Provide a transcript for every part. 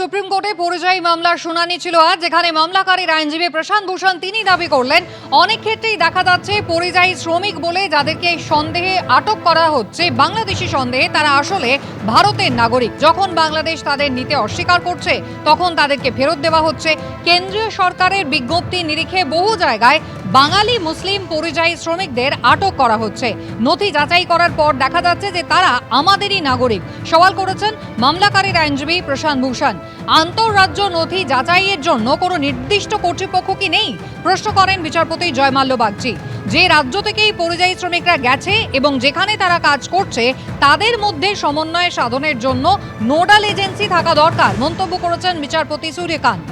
Supreme কোর্টে পরিযায়ী মামলার শুনানি ছিল আজ, যেখানে মামলাকারীর আইনজীবী প্রশান্ত ভূষণ তিনি দাবি করলেন, অনেক ক্ষেত্রেই দেখা যাচ্ছে পরিযায়ী শ্রমিক বলে যাদেরকে সন্দেহে আটক করা হচ্ছে, বাংলাদেশি সন্দেহে তারা আসলে ভারতের নাগরিক। যখন বাংলাদেশ তাদের নিতে অস্বীকার করছে, তখন তাদেরকে ফেরত দেওয়া হচ্ছে। কেন্দ্রীয় সরকারের বিজ্ঞপ্তি নিরিখে বহু জায়গায় বাঙালি মুসলিম পরিযায়ী শ্রমিকদের আটক করা হচ্ছে। নথি যাচাই করার পর দেখা যাচ্ছে যে তারা আমাদেরই নাগরিক। সওয়াল করেছেন মামলাকারীর আইনজীবী প্রশান্ত ভূষণ। আন্তঃরাজ্য নথি যাচাইয়ের জন্য কোনো নির্দিষ্ট কর্তৃপক্ষ কি নেই? প্রশ্ন করেন বিচারপতি জয়মাল্য বাগচি। যে রাজ্য থেকেই পরিযায়ী শ্রমিকরা গেছে এবং যেখানে তারা কাজ করছে, তাদের মধ্যে সমন্বয় সাধনের জন্য নোডাল এজেন্সি থাকা দরকার, মন্তব্য করেছেন বিচারপতি সূর্যকান্ত।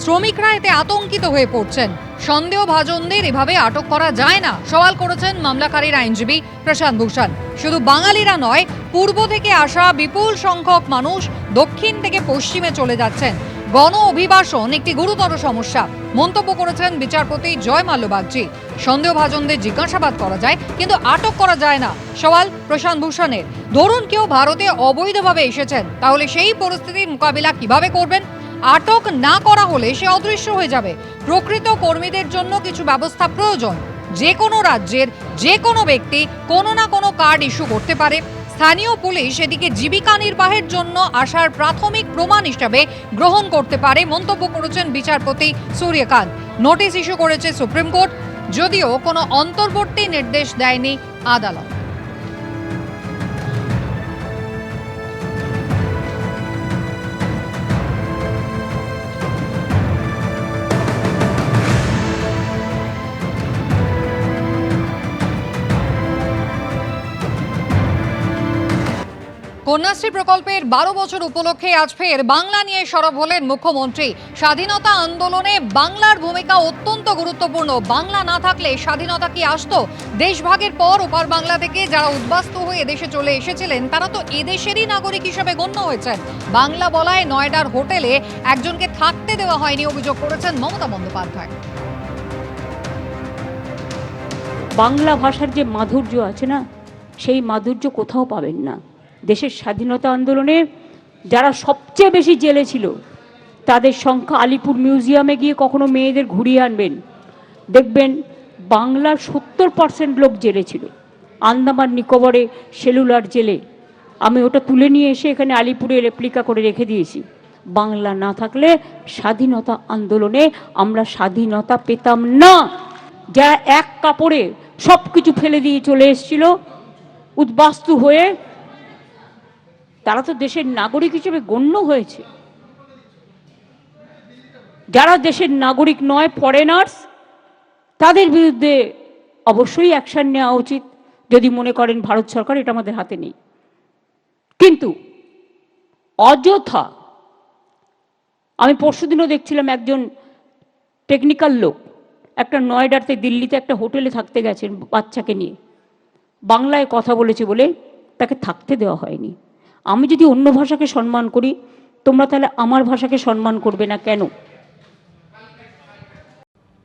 শ্রমিকরা এতে আতঙ্কিত হয়ে পড়ছেন। সন্দেহভাজনদের এভাবে আটক করা যায় না, সওয়াল করেছেন মামলাকারীর আইনজীবী প্রশান্ত ভূষণ। শুধু বাঙালিরা নয়, পূর্ব থেকে আসা বিপুল সংখ্যক মানুষ দক্ষিণ থেকে পশ্চিমে চলে যাচ্ছেন। গণ অভিবাসন একটি গুরুতর সমস্যা, মন্তব্য করেছেন বিচারপতি জয় মাল্য বাগচি। সন্দেহভাজনদের জিজ্ঞাসাবাদ করা যায়, কিন্তু আটক করা যায় না, সওয়াল প্রশান্ত ভূষণের। ধরুন কেউ ভারতে অবৈধভাবে এসেছেন, তাহলে সেই পরিস্থিতির মোকাবিলা কীভাবে করবেন? আটক না করা হলে সে অদৃশ্য হয়ে যাবে। প্রকৃত কর্মীদের জন্য কিছু ব্যবস্থা প্রয়োজন। যে কোনো রাজ্যের যে কোনো ব্যক্তি কোনো না কোনো কার্ড ইস্যু করতে পারে। স্থানীয় পুলিশ এদিকে জীবিকা নির্বাহের জন্য আসার প্রাথমিক প্রমাণ হিসাবে গ্রহণ করতে পারে মন্তব্য করেছেন বিচারপতি সূর্যকান্ত। নোটিশ ইস্যু করেছে সুপ্রিম কোর্ট, যদিও কোনো অন্তর্বর্তী নির্দেশ দেয়নি আদালত। কন্যাশ্রী প্রকল্পের বারো বছর উপলক্ষে আজ ফের বাংলা নিয়ে সরব হলেন মুখ্যমন্ত্রী। স্বাধীনতা আন্দোলনে বাংলার ভূমিকা অত্যন্ত গুরুত্বপূর্ণ। বাংলা না থাকলে স্বাধীনতা কি আসতো? দেশভাগের পর ওপার বাংলা থেকে যারা উদ্বাস্ত হয়ে এদেশে চলে এসেছিলেন, তারা তো এদেশেরই নাগরিক হিসেবে গণ্য হয়েছেন। বাংলা বলায় নয়ডার হোটেলে একজনকে থাকতে দেওয়া হয়নি অভিযোগ করেছেন মমতা বন্দ্যোপাধ্যায়। বাংলা ভাষার যে মাধুর্য আছে না, সেই মাধুর্য কোথাও পাবেন না। দেশের স্বাধীনতা আন্দোলনে যারা সবচেয়ে বেশি জেলে ছিল, তাদের সংখ্যা আলিপুর মিউজিয়ামে গিয়ে কখনো মেয়েদের ঘুরিয়ে আনবেন। দেখবেন বাংলার সত্তর পার্সেন্ট লোক জেলে ছিল। আন্দামান নিকোবরে সেলুলার জেলে। আমি ওটা তুলে নিয়ে এসে এখানে আলিপুরে রেপ্লিকা করে রেখে দিয়েছি। বাংলা না থাকলে স্বাধীনতা আন্দোলনে আমরা স্বাধীনতা পেতাম না। যারা এক কাপড়ে সব কিছু ফেলে দিয়ে চলে এসেছিল। উদ্বাস্তু হয়ে তারা তো দেশের নাগরিক হিসেবে গণ্য হয়েছে। যারা দেশের নাগরিক নয় ফরেনার্স তাদের বিরুদ্ধে অবশ্যই অ্যাকশন নেওয়া উচিত। যদি মনে করেন ভারত সরকার, এটা আমাদের হাতে নেই। কিন্তু অযথা আমি পরশুদিনও দেখছিলাম একজন টেকনিক্যাল লোক, একটা নয়ডাতে দিল্লিতে একটা হোটেলে থাকতে গেছেন বাচ্চাকে নিয়ে। বাংলায় কথা বলেছে বলে তাকে থাকতে দেওয়া হয়নি। আমি যদি অন্য ভাষাকে সম্মান করি, তোমরা তাহলে আমার ভাষাকে সম্মান করবে না কেন?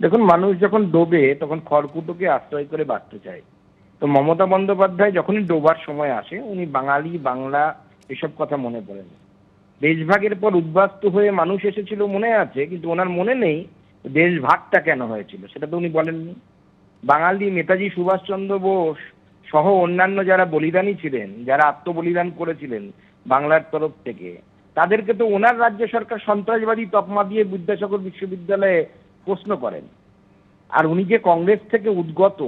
দেখুন, মানুষ যখন ডোবে, তখন খড়কুটোকে আশ্রয় করে বাঁচতে চায়। তো মমতা বন্দ্যোপাধ্যায় যখনই ডোবার সময় আসে, উনি বাঙালি, বাংলা, এসব কথা মনে পড়েন দেশভাগের পর উদ্বাস্ত হয়ে মানুষ এসেছিল মনে আছে, কিন্তু ওনার মনে নেই দেশভাগটা কেন হয়েছিল, সেটা তো উনি বলেননি। বাঙালি নেতাজি সুভাষচন্দ্র বোস সহ অন্যান্য যারা বলিদানী ছিলেন, যারা আত্মবলিদান করেছিলেন বাংলার তরফ থেকে, তাদেরকে তো ওনার রাজ্য সরকার সন্ত্রাসবাদী তকমা দিয়ে বিদ্যাসাগর বিশ্ববিদ্যালয়ে প্রশ্ন করেন। আর উনি যে কংগ্রেস থেকে উদ্গত,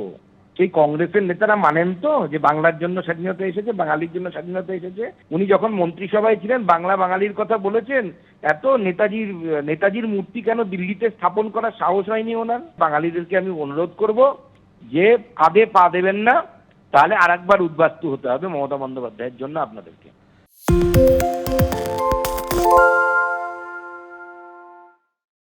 সেই কংগ্রেসের নেতারা মানেন তো যে বাংলার জন্য স্বাধীনতা এসেছে, বাঙালির জন্য স্বাধীনতা এসেছে। উনি যখন মন্ত্রিসভায় ছিলেন, বাংলা বাঙালির কথা বলেছেন, এত নেতাজির নেতাজির মূর্তি কেন দিল্লিতে স্থাপন করার সাহস হয়নি ওনার? বাঙালিদেরকে আমি অনুরোধ করব যে কাঁধে পা দেবেন না তাহলে আর একবার উদ্বাস্তু হতে হবে মমতা বন্দ্যোপাধ্যায়ের জন্য আপনাদেরকে।